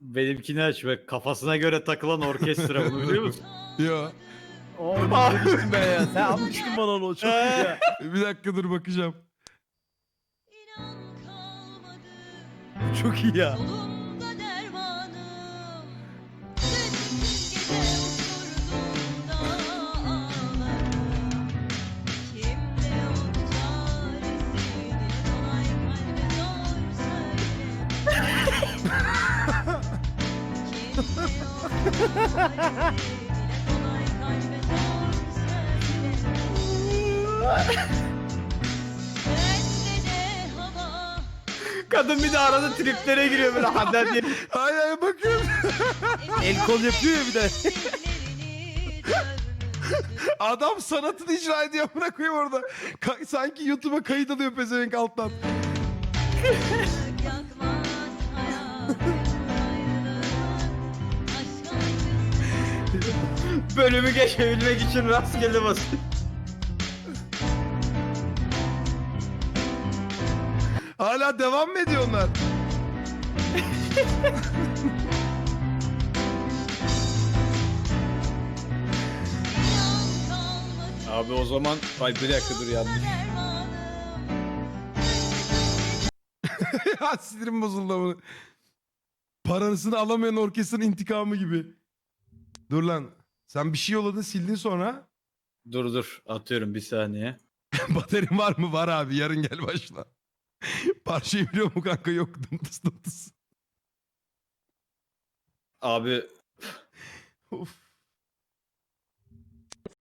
benimkini aç ve kafasına göre takılan orkestra bunu biliyor musun? Yo. Aa demiştim ben ya. Sen almıştın bana onu çok iyi ya. Bir dakika dur bakacağım. Çok iyi ya. Kadın bir de arada triplere giriyor böyle Hader diye. Ay bakıyorum. El kol yapıyor ya bir de. Adam sanatını icra ediyor koyayım orada. Ka- sanki YouTube'a kayıt alıyor pezevenk alttan. Bölümü geçebilmek için rastgele basıyor. Hala devam mı ediyor onlar? Abi o zaman ay bir dakika dur yanlış. ya sinirim bozuldu ama. Parasını alamayan orkestranın intikamı gibi. Dur lan. Sen bir şey yolladın sildin sonra. Dur dur atıyorum bir saniye. Baterin var mı? Var abi. Yarın gel başla. Parçayı biliyor mu kanka? Yok. Dımtıs dımtıs. Abi.